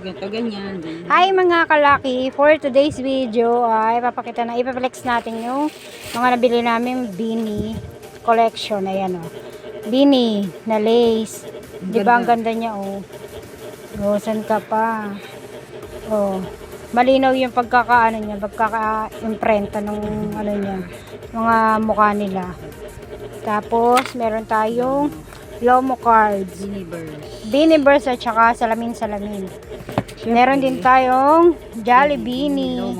ganito, ganyan. ganyan. Hi mga kalaki! For today's video ay papakita na, ipaplex natin yung mga nabili namin Beanie collection. Ayan o. Beanie na lace. Di ba ang ganda niya o? Oh, saan ka pa? Oh. Malinaw yung pagkakaano niya, pagkaka-imprenta ng ano niya, mga mukha nila. Tapos, meron tayong Lomo cards. Universe. Beaniverse at saka salamin-salamin. Meron din tayong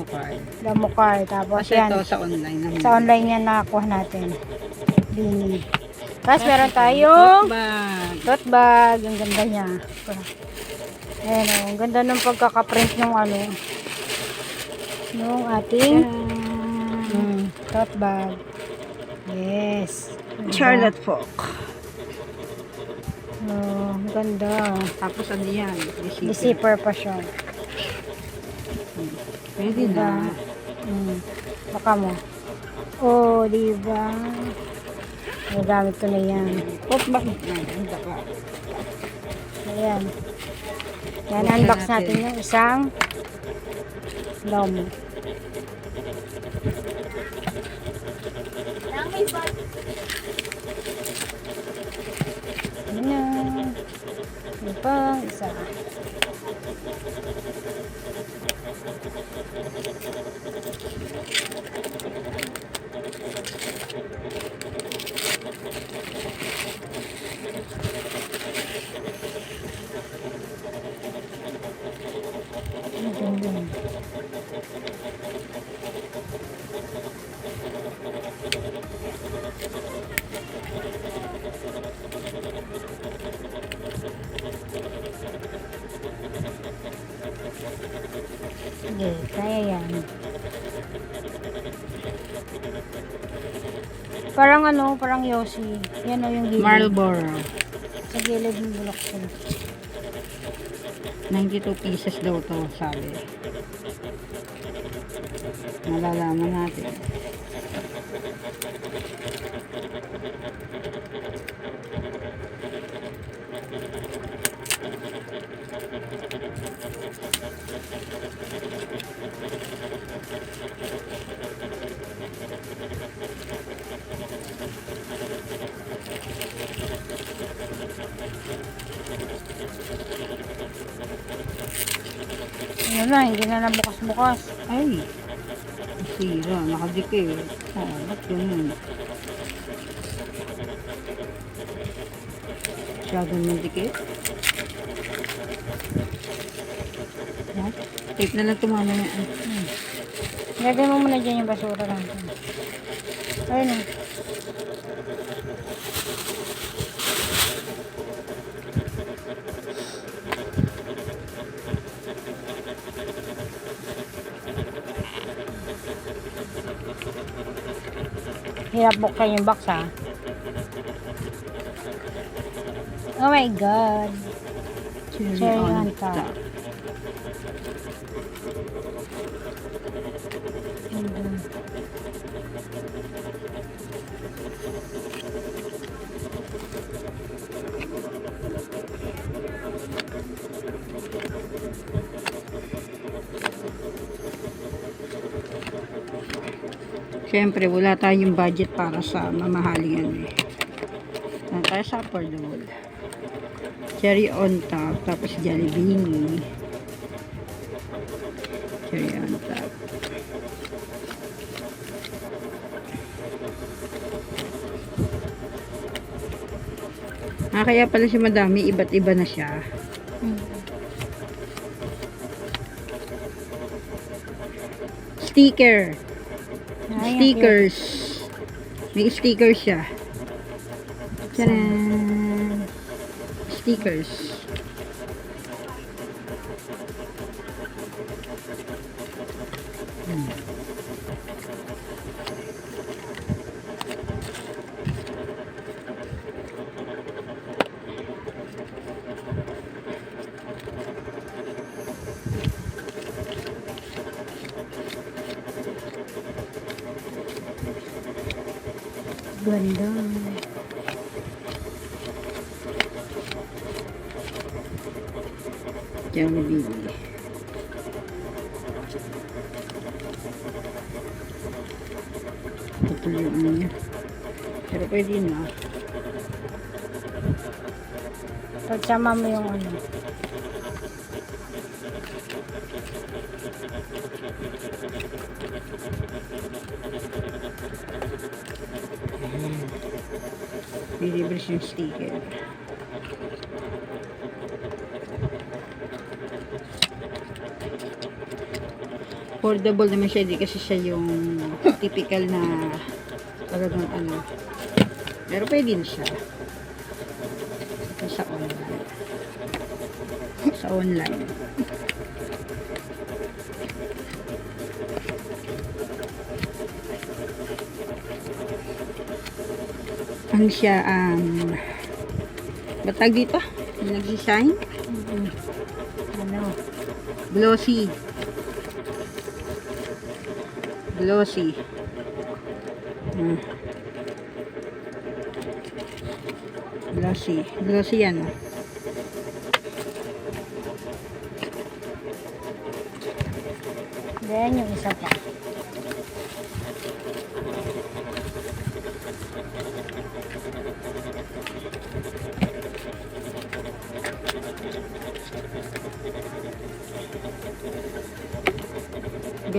card. Lomo card. Tapos Kasi yan. ito sa online naman. Sa online yan nakakuha natin. Beanie. Tapos meron tayong Bag. tote bag. Ang ganda niya. Ayan o. Ang ganda ng pagkakaprint ng ano. Nung ating mm, tote bag. Yes. Charlotte Folk. Oh, ang ganda. Tapos ano yan? Zipper pa siya. Pwede Diba? na. Mm. Baka mo. Oh, di ba? Nagamit ko na yan. Pop bag. Yan, handa ka. Ayan. Yan, unbox natin. natin yung isang lomo. Ano, parang Yossi. Yan o yung gilid. Marlboro. Sa gilid ng bulok ko. 92 pieces daw to sabi. Malalaman natin. Na, hindi na nabukas-bukas. Ay, sira, nakadikit. Oo, ba't ganun? Masyadong mandikit. Yan. Tape na lang tumama yan. Hmm. Lagay mo muna dyan yung basura natin. Ayun o. Hirap buksan yung box ha. Oh my god. Cherry, Cherry on on top. top. Siyempre, wala tayong budget para sa mamahaling ano eh. Tayo sa affordable. Cherry on top, tapos jelly beanie. Cherry on top. Ah, kaya pala siya madami, iba't iba na siya. Sticker. Ay, Stickers. May stickers siya. Tcharan! Stickers. Ganda. Jollibee. Putol yung ano niya. Pero pwede na. Pagsama mo yung ano. Deliver yung sticker. Affordable naman siya, di kasi siya yung typical na talagang ano. Pero pwede na siya. Sa online. Sa online. Ano siya, um, batag dito? Nag-shine? Ano? Glossy. Glossy. Hmm. Glossy. Glossy yan. oh. Then yung isa pa.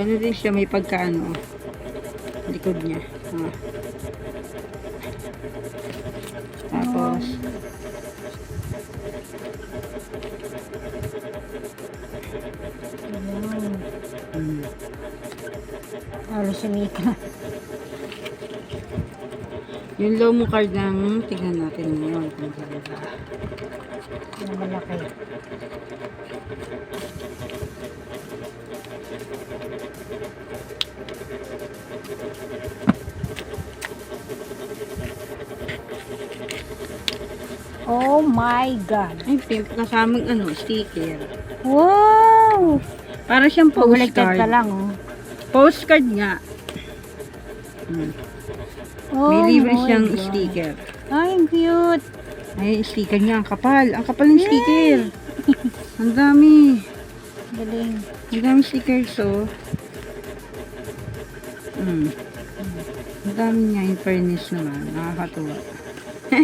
Ganun din siya may pagkaano. Likod niya. Ah. Tapos, Ayun. mm, Halos sumika. yung lomo card ng, tignan natin ngayon kung ganda. Na malaki. Oh my God. Ay, pimp, kasamang ano, sticker. Wow! Para siyang Pagbaligtad ka postcard. lang, oh. Postcard nga. Hmm. Oh May libre siyang God. sticker. Ay, ang cute. Ay, sticker niya. Ang kapal. Ang kapal ng sticker. Ang dami. Galing. Ang dami stickers, oh. Mm. Ang dami niya, in fairness naman. Nakakatuwa.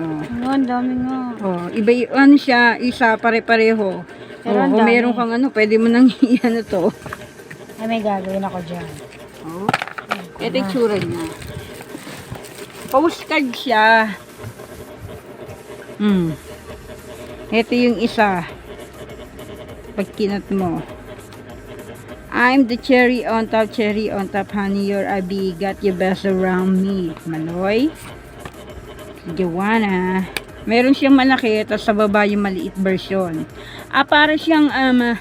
oh. Ano, ang dami nga. Oh, iba ano siya, isa pare-pareho. Pero oh, kung meron kang ano, pwede mo nang i-ano to. Ay, may gagawin ako dyan. Oh. Ito yung tsura niya. Postcard siya. Hmm. Ito yung isa. Pag kinat mo. I'm the cherry on top, cherry on top, honey, you're a bee, got your best around me. Maloy. Joanna. Meron siyang malaki, tapos sa baba yung maliit version. Ah, para siyang um,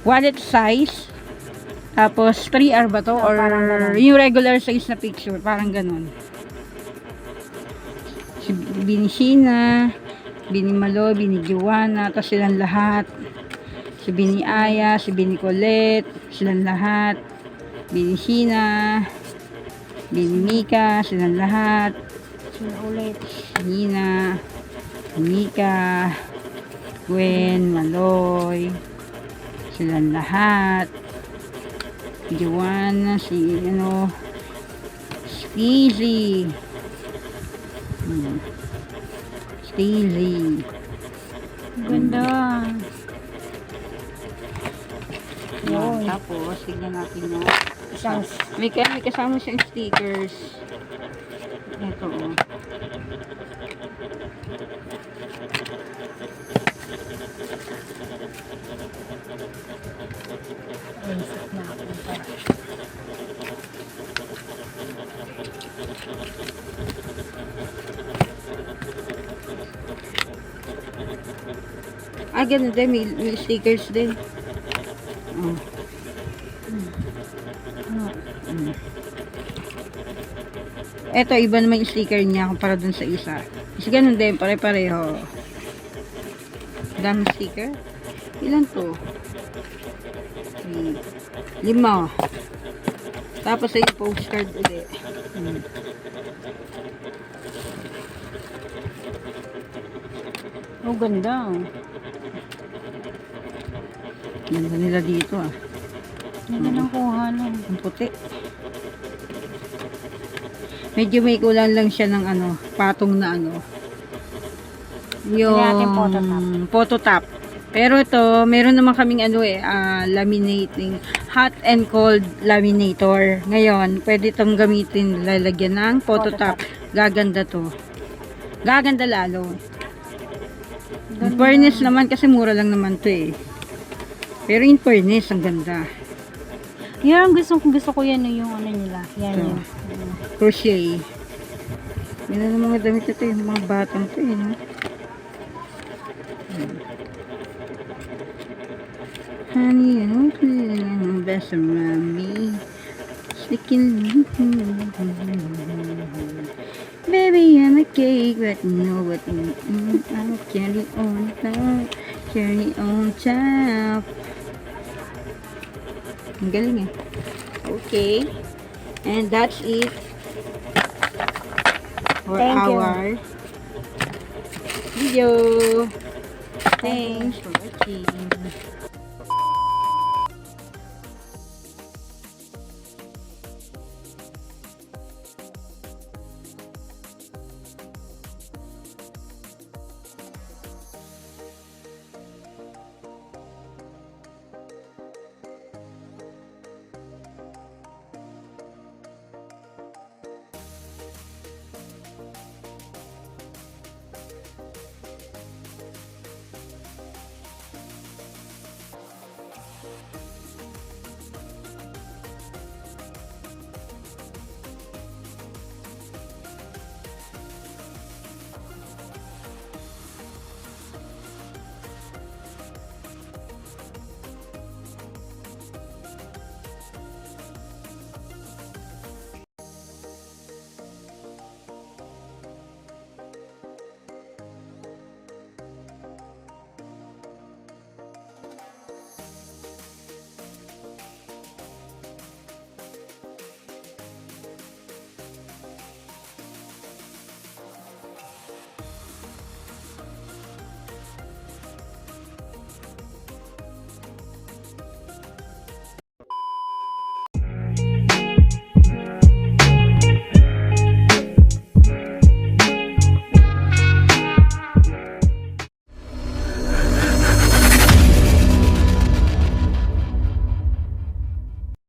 wallet size. Tapos, 3R ba to? Oh, Or yung regular size na picture. Parang ganun. Si Bini Sheena, Bini Malo, Bini Joanna, tapos silang lahat. Si Bini Aya, si Bini Colette, silang lahat. Bini Sheena, Bini Mika, silang lahat. Sino ulit? Nina, Mika, Gwen, Maloy, silang lahat. Joanna, si ano, Steezy. Hmm. Steezy. Ganda. Yan. Yun. Tapos, tignan natin yung Isang may, may kasama siyang stickers. Ito, oh. Ah, ganun din. May, may stickers din. Oh. Mm. Ito, iba naman yung sticker niya kumpara dun sa isa. Kasi ganun din, pare-pareho. Dami sticker. Ilan to? Hmm. Lima. Tapos ay postcard ulit. Hmm. Oh, ganda. Ganda nila dito ah. Ganda ng kuha nun. Ang puti. Medyo may kulang lang siya ng ano, patong na ano. Yung photo top. photo top. Pero ito, meron naman kaming ano eh, ah, laminating, hot and cold laminator. Ngayon, pwede itong gamitin, lalagyan ng photo, Photo top. Gaganda to. Gaganda lalo. Ganda. fairness naman, kasi mura lang naman to eh. Pero in fairness, ang ganda. Yan, gusto, gusto ko yan yung ano nila. Yan Ito. yun. crochet. Yan ang mga damit ito, yung mga batang to, yun. Honey, I hope you're best around me. Sticking. Baby, I'm a cake, but you know what? I'm carry on top, carry on top. Ang galing eh. Okay. And that's it for Thank you. our video. Thanks for watching.